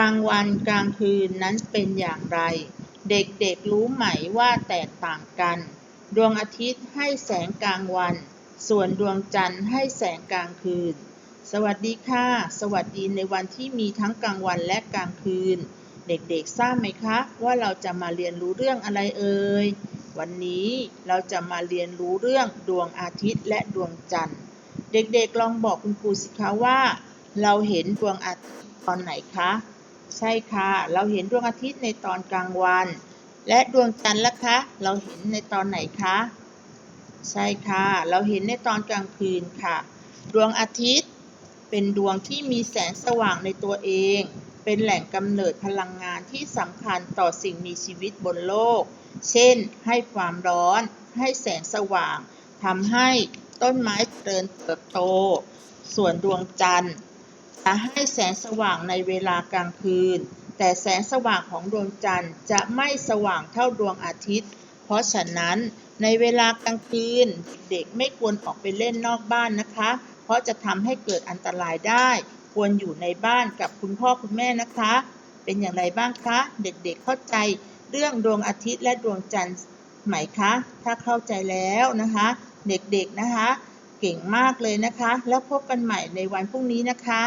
กลางวันกลางคืนนั้นเป็นอย่างไร เด็กๆรู้ไหมว่าแตกต่างกัน ดวงอาทิตย์ให้แสงกลางวัน ส่วนดวงจันทร์ให้แสงกลางคืน สวัสดีค่ะ สวัสดีในวันที่มีทั้งกลางวันและกลางคืน เด็กๆทราบไหมคะ ว่าเราจะมาเรียนรู้เรื่องอะไรเอ่ยวันนี้เราจะมาเรียนรู้เรื่องดวงอาทิตย์และดวงจันทร์ เด็กๆลองบอกคุณครูสิคะว่า เราเห็นดวงอาทิตย์ตอนไหนคะ ใช่ค่ะ เราเห็นดวงอาทิตย์ในตอนกลางวัน และดวงจันทร์ล่ะคะ เราเห็นในตอนไหนคะ ใช่ค่ะ เราเห็นในตอนกลางคืนค่ะ ดวงอาทิตย์เป็นดวงที่มีแสงสว่างในตัวเอง เป็นแหล่งกำเนิดพลังงานที่สำคัญต่อสิ่งมีชีวิตบนโลก เช่น ให้ความร้อน ให้แสงสว่าง ทำให้ต้นไม้เจริญเติบโต ส่วนดวงจันทร์ จะให้แสงสว่างในเวลากลางคืน แต่แสงสว่างของดวงจันทร์จะไม่สว่างเท่าดวงอาทิตย์ เพราะฉะนั้นในเวลากลางคืนเด็กไม่ควรออกไปเล่นนอกบ้านนะคะ เพราะจะทำให้เกิดอันตรายได้ ควรอยู่ในบ้านกับคุณพ่อคุณแม่นะคะ เป็นอย่างไรบ้างคะ เด็กๆเข้าใจเรื่องดวงอาทิตย์และดวงจันทร์ไหมคะ ถ้าเข้าใจแล้วนะคะ เด็กๆนะคะ เก่งมากเลยนะคะ แล้วพบกันใหม่ในวันพรุ่งนี้นะคะ